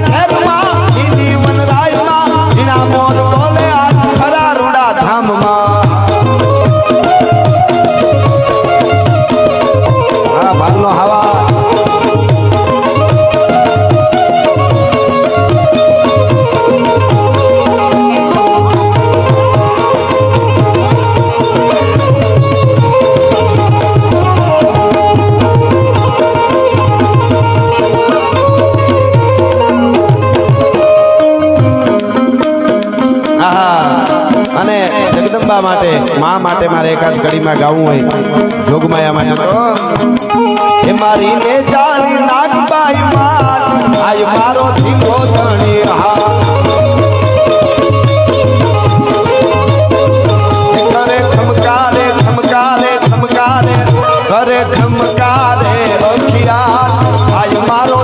Ana. એકાદ કડીમાં ગાવું હોય, જોગમાયામાં એમાં એ મારી ને જાણી નાટબાઈ માર, આય મારો ધીંગો ધણી હા કરે ખમકારે ખમકારે ખમકારે કરે ખમકારે અખિયા આય મારો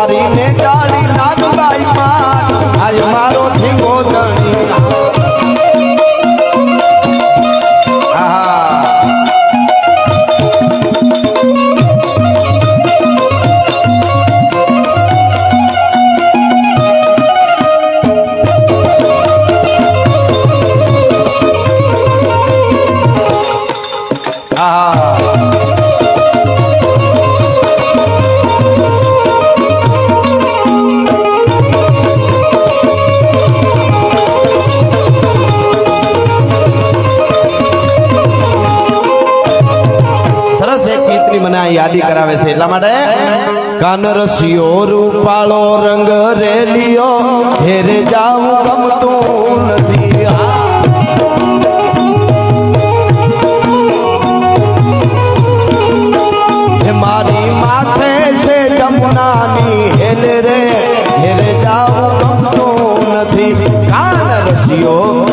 পারি নে યાદી કરાવે છે એટલા માટે કાનરસિયો રૂપાળો, રંગ રેલિયો ઘેરે જાવું ગમતું નથી. મારી માથે છે જમુનાની હેલ રે, ઘેરે જાવું ગમતું નથી. કાનરસિયો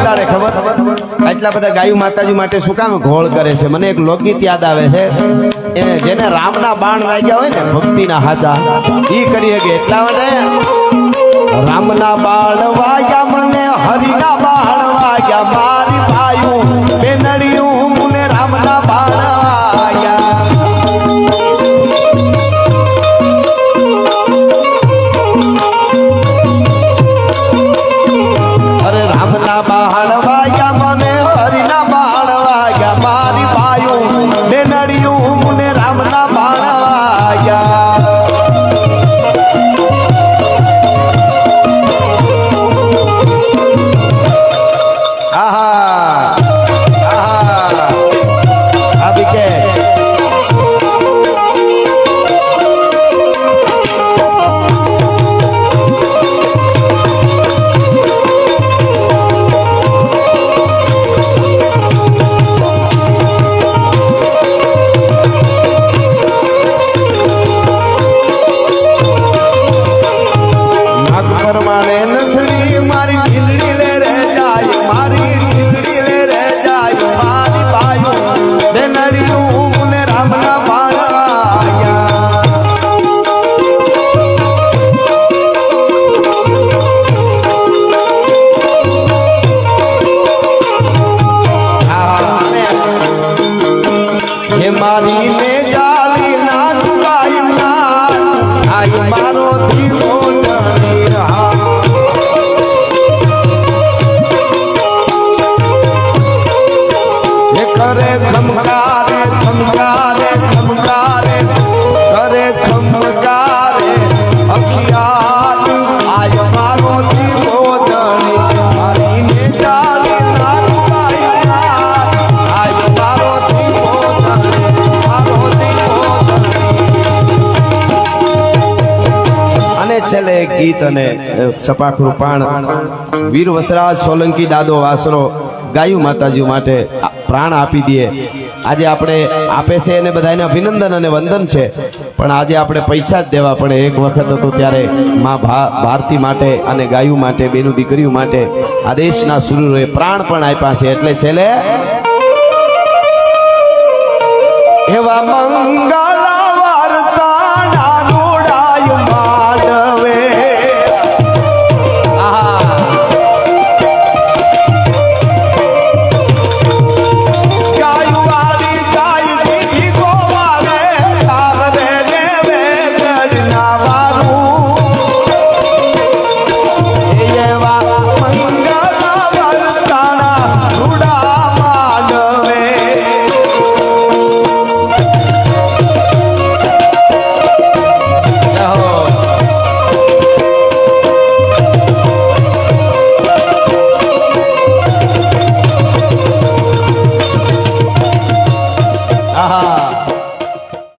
ઉડાડે, ખબર? એટલા બધા ગાયું માતાજી માટે શું કામ ઘોળ કરે છે? મને એક લોકગીત યાદ આવે છે. એને જેને રામના બાણ લાગ્યા હોય ને, ભક્તિના હાચા એ કરી શકે એટલા માટે રામના બાણ વાગ્યા, મને હરિના બાણ વાગ્યા મારી ને જાલી ના ડુબાઈ ના આઈ મારો ધીરો જણી હા કરે ખમકારે ખમકારે ગીત અને સપાખરું પાણ વીર વસરાજ, સોલંકી દાદો વાસરો ગાયું માતાજી માટે પ્રાણ આપી દઈએ. આજે આપણે આપે છે એને બધાને અભિનંદન અને વંદન છે. પણ આજે આપણે પૈસા જ દેવા પડે. એક વખત હતો ત્યારે મા ભારતી માટે અને ગાયું માટે, બેનું દીકરીઓ માટે આ દેશના સુરુરોએ પ્રાણ પણ આપ્યા છે. એટલે છેલ્લે, એવા મંગલ